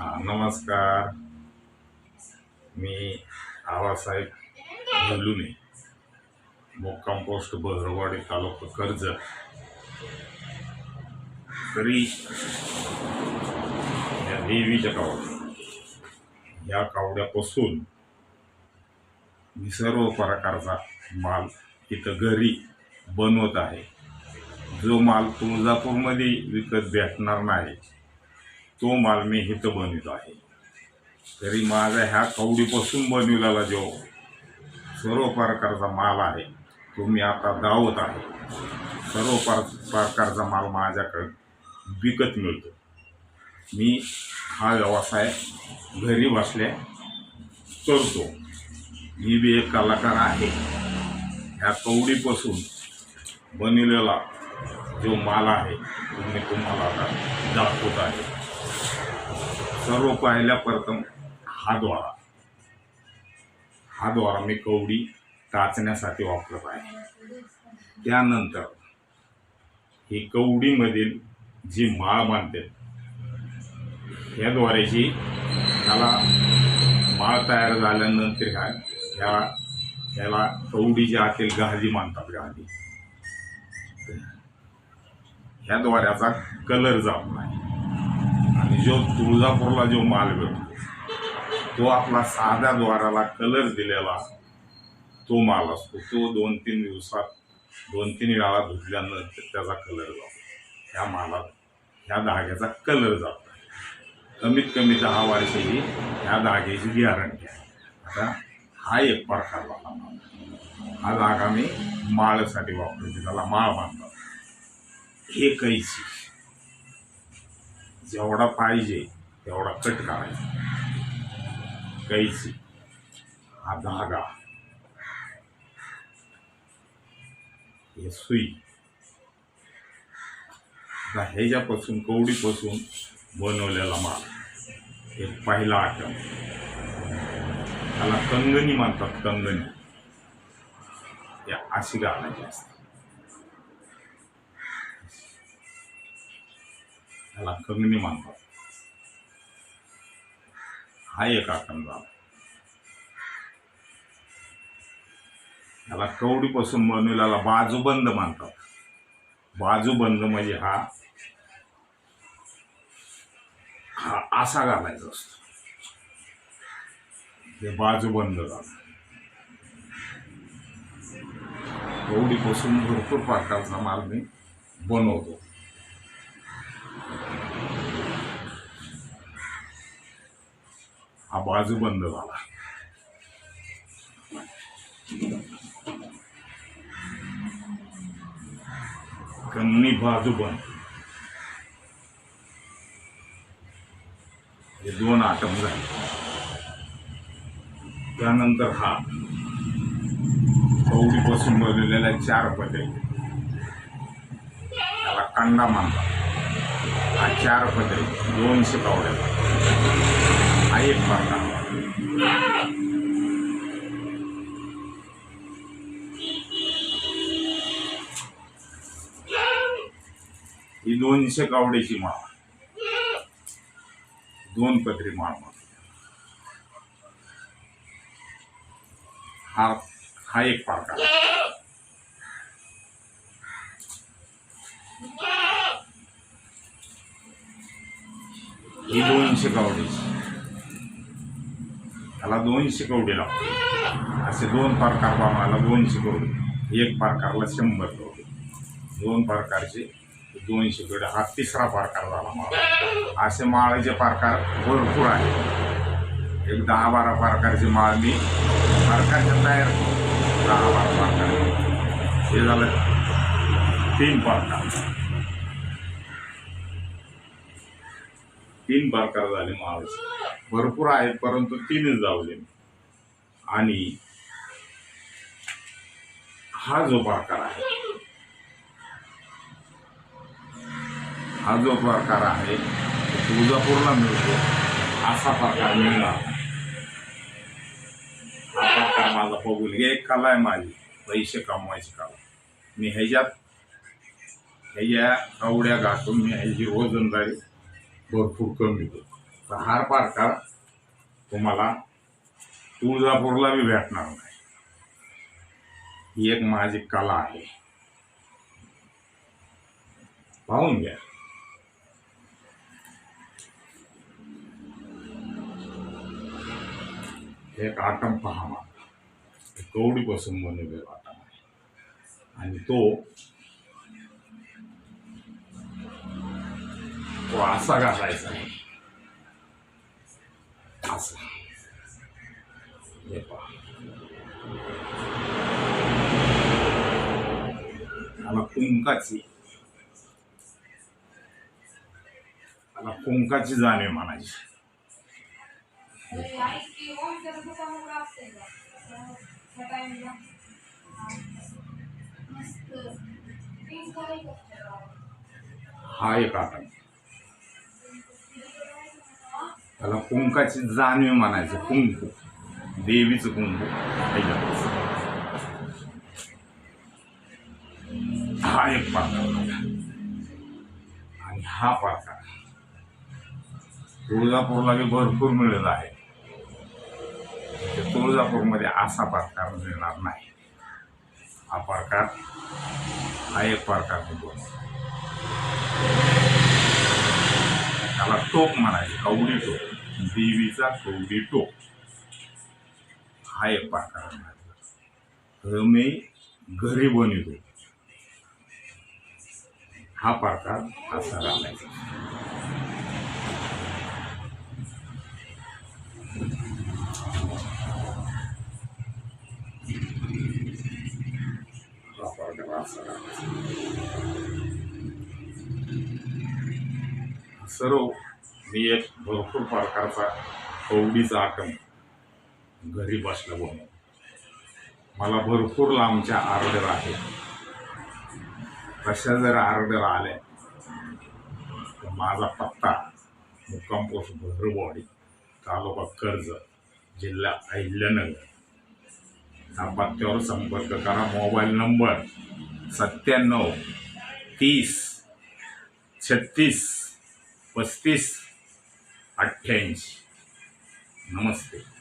नमस्कार. मी आबासाहेब झुलुने मुक्काम पोस्ट बहरवाडी तालुका कर्ज. तरी या देवीच्या कावड्या. या कावड्यापासून मी सर्व प्रकारचा माल इथं घरी बनवत आहे. जो माल तुळजापूरमध्ये विकत भेटणार नाही तो माल मी इथं बनवितो आहे. तरी माझा ह्या कवडीपासून बनविलेला जो सर्व प्रकारचा माल आहे तो मी आता दावत आहे. सर्व पर प्रकारचा माल माझ्याकडे विकत मिळतो. मी हा व्यवसाय घरी बसल्या करतो. मी बी एक कलाकार आहे. ह्या कवडीपासून बनविलेला जो माल आहे तो मी तुम्हाला आता दाखवत आहे. सर्व पाहिल्या प्रथम हा द्वारा. हा द्वारा मी कवडी टाचण्यासाठी वापरत आहे. त्यानंतर ही कवडीमधील जी माळ बांधते ह्याद्वारे जी त्याला माळ तयार झाल्यानंतर ह्या ह्या ह्याला कवडीच्या आतील गाजी मानतात गादी. ह्या द्वाऱ्याचा कलर जात नाही. आणि जो तुळजापूरला जो माल भेटतो तो आपला साध्या द्वाराला कलर दिलेला तो माल असतो. तो दोन तीन दिवसात दोन तीन वेळा धुतल्यानंतर त्याचा कलर जातो. ह्या मालात ह्या धाग्याचा कलर जातो. कमीत कमी दहा वर्षाची ह्या धाग्याची गॅरंटी आहे. आता हा एक प्रकार झाला माल हा धागा मी माळसाठी वापरते. त्याला माळ बांधतात हे कैची जेवढा पाहिजे तेवढा कट करायचा. कैची हा धागा. हे सुई. आता ह्याच्यापासून कवडीपासून बनवलेला माल. हे पहिला आटम त्याला कंगणी म्हणतात कंगणी या अशी घालायची असते ह्याला कंगणी म्हणतात हा एक आखंड झाला याला कवडीपासून बनवलेला बाजूबंद म्हणतात बाजूबंद म्हणजे हा हा असा घालायचा असतो. हे बाजूबंद झालं कवडीपासून भरपूर प्रकारचा माल मी बनवतो. हा बाजू बंद झाला. कन्नी बाजूबंद हे दोन आटम झाले. त्यानंतर हा कवडीपासून बनवलेल्या चार पदे. त्याला कांदा मानतात. हा चार पदरी दोनशे कवड्या हा एक प्रकार ही दोनशे कावड्याची माळ. दोन पदरी माळ हा हा एक प्रकार ही दोनशे कावडीची. त्याला दोनशे कवडी लागते. असे दोन प्रकार बनवायला दोनशे कवडी. एक प्रकारला शंभर कवडी. दोन प्रकारचे दोनशे कवडी. हा तिसरा प्रकार झाला माळा असे माळेचे प्रकार भरपूर आहेत. एक दहा बारा प्रकारची माळ मी प्रकारच्या तयार करतो. दहा बारा प्रकार हे झालं तीन प्रकार तीन प्रकार झाले महाराज भरपूर आहेत परंतु तीनच जावले आणि हा जो प्रकार आहे हा जो प्रकार आहे तो तुळजापूरला मिळतो. असा प्रकार मिळणार हा प्रकार माझा बघून हे एक कला आहे माझी. पैसे कमवायची कला. मी ह्याच्यात ह्याच्या कवड्या घातून मी ह्याची वजनदारी भरपूर कमी देतो तर हार प्रकार तुम्हाला तुळजापूरला बी भेटणार नाही. ही एक माझी कला आहे. पाहून घ्या. एक आटम पहा मला कवडीपासून बनवलेला आटम आहे. आणि तो तो असा घालायचा आहे असा हे पहा त्याला कुंकाची त्याला कुंकाची जाणीव म्हणायची हा एक आटम त्याला कुंकाची जाणीव म्हणायचं कुंकू. देवीचं कुंकू. हा एक प्रकार आणि हा प्रकार तुळजापूरला मी भरपूर मिळत आहे. ते तुळजापूरमध्ये असा प्रकार मिळणार नाही. हा प्रकार हा एक प्रकार होतो त्याला टोक म्हणायचे कवडी टोक. देवीचा कवडी टोक. हा एक प्रकार म्हणायचा. मी घरी बनितो हा प्रकार असा राहायचा सर्व मी एक भरपूर प्रकारचा कवडीचा आटम घरी बसला बनवतो मला भरपूर लांबच्या ऑर्डर आहेत. तशा जर ऑर्डर आल्या तर माझा पत्ता मुक्कामपोस भरवाडी तालुका कर्ज जिल्हा अहिल्यानगर. ह्या पत्त्यावर संपर्क करा. मोबाईल नंबर सत्त्याण्णव तीस छत्तीस पस्तीस अठ्ठ्याऐंशी. नमस्ते.